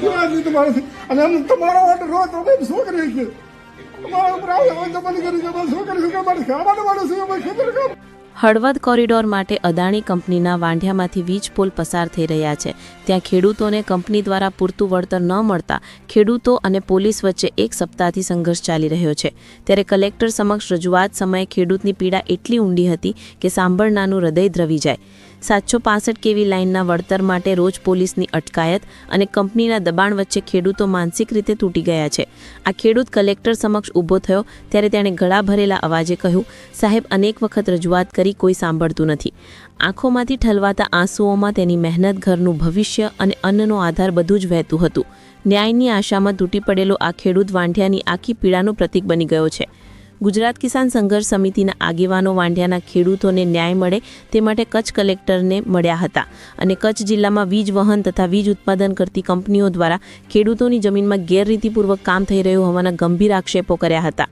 કેવા નહીં તમારાથી અને તમારો ઓર્ડર હોય તો શું કરી શકીએ તમારા ઉપર આવે હોય તો બંધ કરી શકીએ શું કરી શકીએ અમારે ખાવાનું માણસ ખેતર કામ. હળવદ કોરિડોર માટે અદાણી કંપનીના વાંઢિયામાંથી વીજ પુલ પસાર થઈ રહ્યા છે. ત્યાં ખેડૂતોને કંપની દ્વારા પૂરતું વળતર ન મળતા ખેડૂતો અને પોલીસ વચ્ચે એક સપ્તાહથી સંઘર્ષ ચાલી રહ્યો છે. ત્યારે કલેક્ટર સમક્ષ રજૂઆત સમયે ખેડૂતની પીડા એટલી ઊંડી હતી કે સાંભળનાનું હૃદય દ્રવી જાય. સાતસો પાસઠ કેવી લાઇનના વળતર માટે રોજ પોલીસની અટકાયત અને કંપનીના દબાણ વચ્ચે ખેડૂતો માનસિક રીતે તૂટી ગયા છે. આ ખેડૂત કલેક્ટર સમક્ષ ઊભો થયો, ત્યારે તેણે ગળા ભરેલા અવાજે કહ્યું, સાહેબ, અનેક વખત રજૂઆત કરી, કોઈ સાંભળતું નથી. આંખોમાંથી ઠલવાતા આંસુઓમાં તેની મહેનત, ઘરનું ભવિષ્ય અને અન્નનો આધાર બધું જ વહેતું હતું. ન્યાયની આશામાં તૂટી પડેલો આ ખેડૂત વાંઢિયાની આખી પીડાનું પ્રતીક બની ગયો છે. ગુજરાત કિસાન સંઘર્ષ સમિતિના આગેવાનો વાંઢિયાના ખેડૂતોને ન્યાય મળે તે માટે કચ્છ કલેક્ટરને મળ્યા હતા અને કચ્છ જિલ્લામાં વીજ, વહન તથા વીજ ઉત્પાદન કરતી કંપનીઓ દ્વારા ખેડૂતોની જમીનમાં ગેરરીતિપૂર્વક કામ થઈ રહ્યું હોવાના ગંભીર આક્ષેપો કર્યા હતા.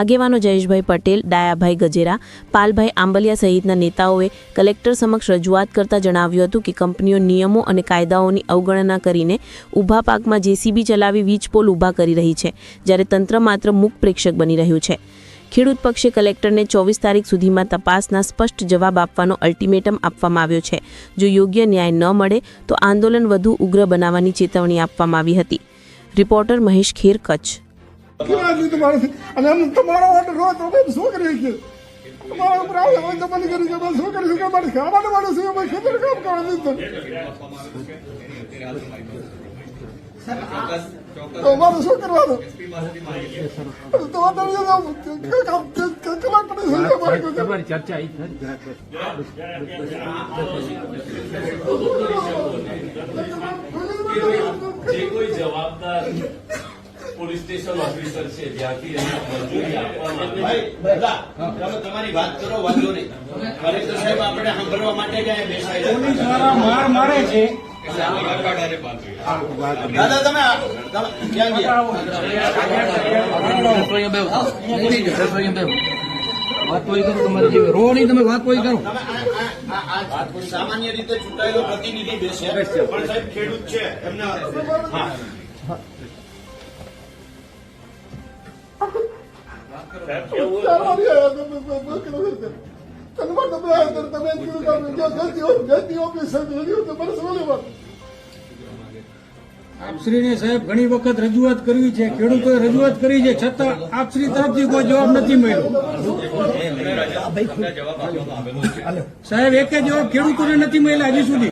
આગેવાનો જયેશભાઈ પટેલ, ડાયાભાઈ ગજેરા, પાલભાઈ આંબલિયા સહિતના નેતાઓએ કલેક્ટર સમક્ષ રજૂઆત કરતા જણાવ્યું હતું કે કંપનીઓ નિયમો અને કાયદાઓની અવગણના કરીને ઊભા પાકમાં જેસીબી ચલાવી વીજ પોલ ઊભા કરી રહી છે, જ્યારે તંત્ર માત્ર મુખ પ્રેક્ષક બની રહ્યું છે. ખેડૂત પક્ષે કલેક્ટરને ચોવીસ તારીખ સુધીમાં તપાસના સ્પષ્ટ જવાબ આપવાનો અલ્ટિમેટમ આપવામાં આવ્યો છે. જો યોગ્ય ન્યાય ન મળે, તો આંદોલન વધુ ઉગ્ર બનાવવાની ચેતવણી આપવામાં આવી હતી. રિપોર્ટર મહેશ ખેર, કચ્છ. અને એમ તમારો ઓર્ડર હોય તો શું કરી શકીએ તમારા ઉપર આવે હોય તો બંધ કરી શું કરી શકીએ અમારે ખાવાનું માણસ છે અમે ખેતર કામ કરવા તો અમારે શું કરવાનું શકે તમારી ચર્ચા. જે કોઈ જવાબદાર પોલીસ સ્ટેશન ઓફિસર છે જ્યાંથી એની મંજૂરી આપવામાં ભાઈ બધા તમે તમારી વાત કરો વાંધો નહીં. કલેક્ટર સાહેબ આપણે સાંભળવા માટે જ અહીંયા બેસાડ્યા માર મારે છે. દાદા તમે ક્યાં ગયા. વાત કોઈ કરો તમારી જેવી. રો નહીં તમે વાત કોઈ કરો. તમે આ- આ- આ- આ સામાન્ય રીતે ચૂંટાયેલો પ્રતિનિધિ બેસે. પણ સાહેબ ખેડૂત છે. એમને આપશ્રીને સાહેબ ઘણી વખત રજૂઆત કરવી છે ખેડૂતોએ રજૂઆત કરી છે છતાં આપશ્રી તરફથી કોઈ જવાબ નથી મળ્યો. સાહેબ એક જવાબ ખેડૂતોને નથી મળ્યા હજી સુધી.